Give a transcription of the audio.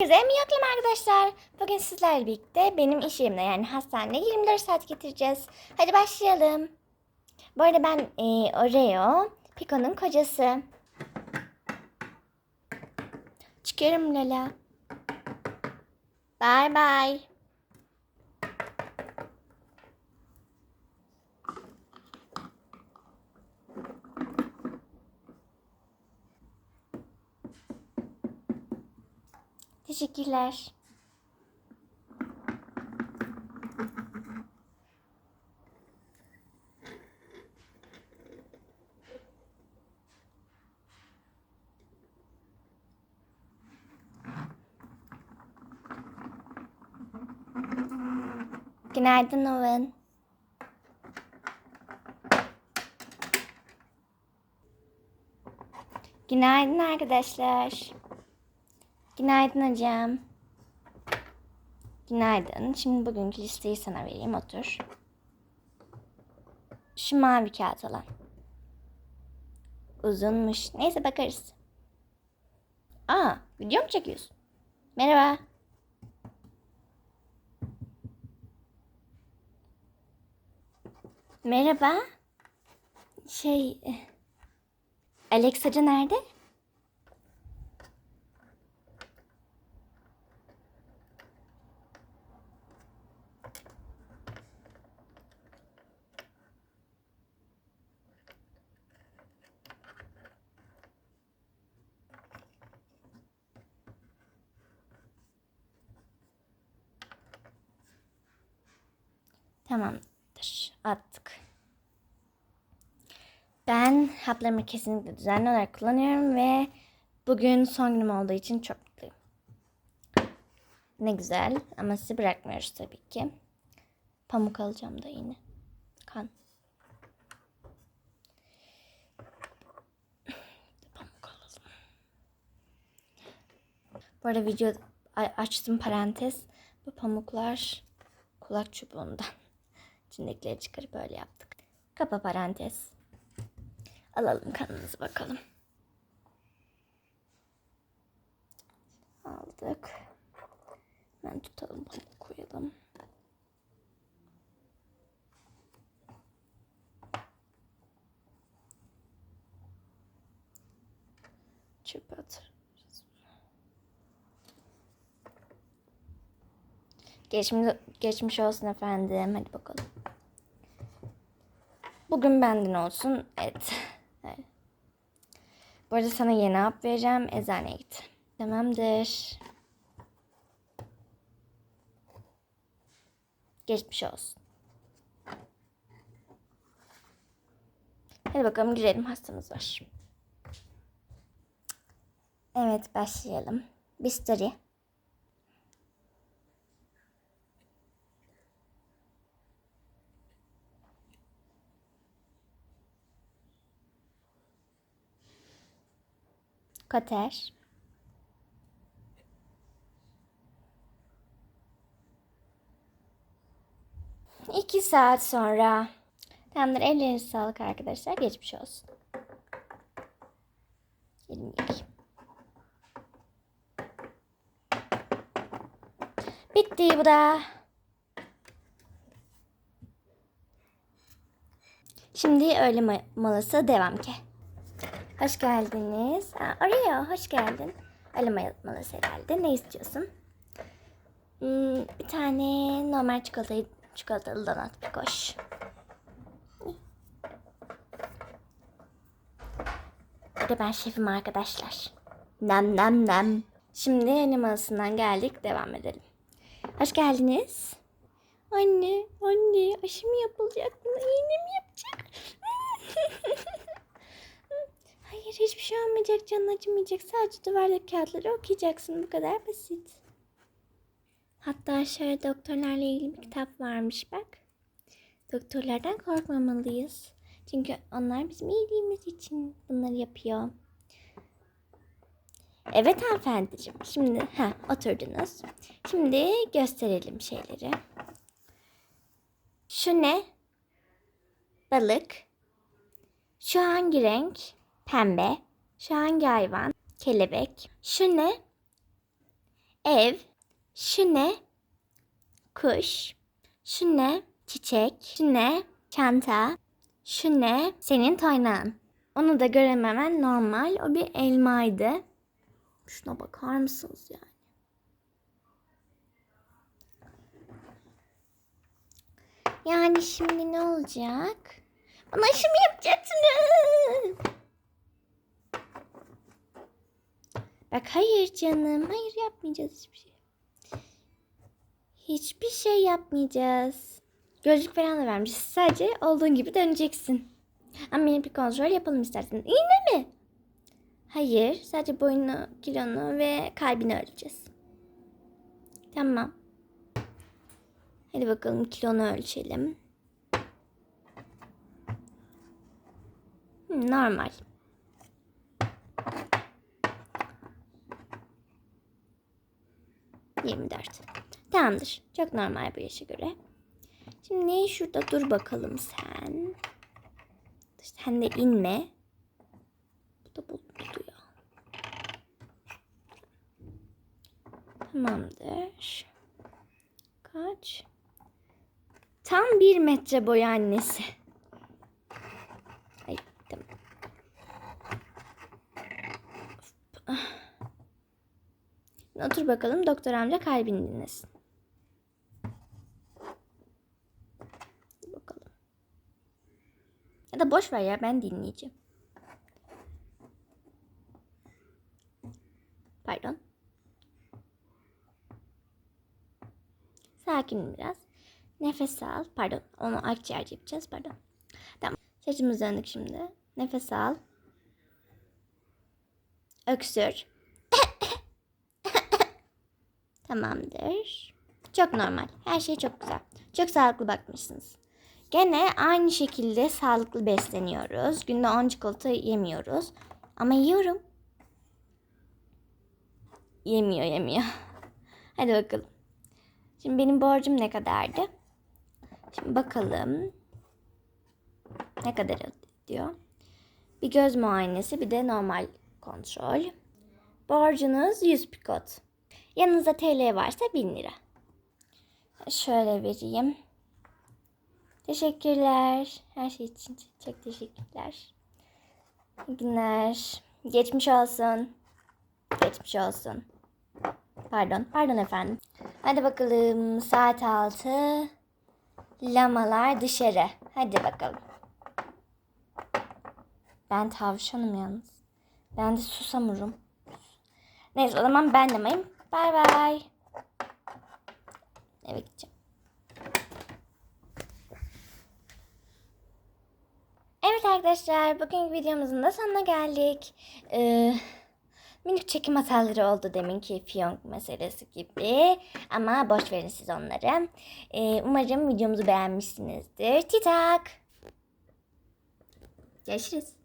Herkese miyaklım arkadaşlar. Bugün sizlerle birlikte benim iş yerimde yani hastanede 24 saat getireceğiz. Hadi başlayalım. Bu arada ben e, Oreo, Pico'nun kocası. Çıkıyorum Lala. Bye bye. Teşekkürler. Günaydın Owen. Günaydın arkadaşlar. Günaydın hocam. Günaydın. Şimdi bugünkü listeyi sana vereyim. Otur. Şu mavi kağıt olan. Uzunmuş. Neyse bakarız. Aa, video mu çekiyorsun? Merhaba. Merhaba. Şey... eh, Alex nerede? Tamamdır. Attık. Ben haplarımı kesinlikle düzenli olarak kullanıyorum ve bugün son günüm olduğu için çok mutluyum. Ne güzel ama sizi bırakmıyoruz tabii ki. Pamuk alacağım da yine. Kan. Pamuk alalım. Bu arada video açtım parantez. Bu pamuklar kulak çubuğundan. İçindekileri çıkarıp böyle yaptık. Kapa parantez. Alalım kanımızı bakalım. Aldık. Ben tutalım pamuk koyalım. Çöpe atarız. Geçmiş, geçmiş olsun efendim. Hadi bakalım. Bugün benden olsun. Evet. evet. Bu arada sana yeni hap vereceğim. Eczaneye git. Tamamdır. Geçmiş olsun. Hadi bakalım girelim. Hastamız var. Evet başlayalım. Bisturi. Kater. İki saat sonra. Tamamdır. Ellerinize sağlık arkadaşlar. Geçmiş olsun. Elimi yıkayayım. Bitti bu da. Şimdi öğle molası devam ki. Hoş geldiniz. Aa, Oreo hoş geldin. Öğle ma- molası herhalde. Ne istiyorsun? Hmm, bir tane normal çikolatayı, çikolatalı donat bir koş. Bir de ben şefim arkadaşlar. Nem nem nem. Şimdi öğle molasından geldik. Devam edelim. Hoş geldiniz. Anne, anne aşı mı yapılacak? Buna iğne mi yapacak? Hayır hiçbir şey olmayacak. Canın acımayacak. Sadece duvardaki kağıtları okuyacaksın. Bu kadar basit. Hatta şöyle doktorlarla ilgili bir kitap varmış bak. Doktorlardan korkmamalıyız. Çünkü onlar bizim iyiliğimiz için bunları yapıyor. Evet hanımefendiciğim. Şimdi ha oturdunuz. Şimdi gösterelim şeyleri. Şu ne? Balık. Şu hangi renk? Pembe. Şu hangi hayvan? Kelebek. Şu ne? Ev. Şu ne? Kuş. Şu ne? Çiçek. Şu ne? Çanta. Şu ne? Senin toynağın. Onu da görememen normal. O bir elmaydı. Şuna bakar mısınız yani? Yani şimdi ne olacak? Bana şu mu yapacaksınız? Bak hayır canım. Hayır yapmayacağız hiçbir şey. Hiçbir şey yapmayacağız. Gözlük falan da vermiş. Sadece olduğun gibi döneceksin. Ama yine bir kontrol yapalım istersen. İğne mi? Hayır. Sadece boyunu, kilonu ve kalbini ölçeceğiz. Tamam. Hadi bakalım kilonu ölçelim. Hı, normal. Yirmi dört. Tamamdır. Çok normal bu yaşa göre. Şimdi şurada dur bakalım sen. Sen de inme. Bu da bulunuyor. Tamamdır. Kaç? Tam bir metre boyu annesi. Ay, tamam. Bakalım doktor amca kalbini dinlesin. Bakalım. Ya da boş ver ya ben dinleyeceğim. Pardon. Sakin biraz. Nefes al. Pardon. Onu akciğer yapacağız. Pardon. Tamam. Saçımızı döndük şimdi. Nefes al. Öksür. Tamamdır. Çok normal. Her şey çok güzel. Çok sağlıklı bakmışsınız. Gene aynı şekilde sağlıklı besleniyoruz. Günde 10 çikolata yemiyoruz. Ama yiyorum. Yemiyor yemiyor. Hadi bakalım. Şimdi benim borcum ne kadardı? Şimdi bakalım. Ne kadar diyor. Bir göz muayenesi bir de normal kontrol. Borcunuz 100 pikot. Yanınızda TL varsa 1000 lira. Şöyle vereyim. Teşekkürler. Her şey için çok teşekkürler. İyi günler. Geçmiş olsun. Geçmiş olsun. Pardon. Pardon efendim. Hadi bakalım. Saat 6. Lamalar dışarı. Hadi bakalım. Ben tavşanım yalnız. Ben de susamurum. Neyse o zaman ben de mayım. Bay bay. Eve gideceğim. Evet arkadaşlar bugünkü videomuzun da sonuna geldik. Ee, minik çekim hataları oldu deminki fiyonk meselesi gibi. Ama boş verin siz onları. Ee, umarım videomuzu beğenmişsinizdir. Titak. Görüşürüz.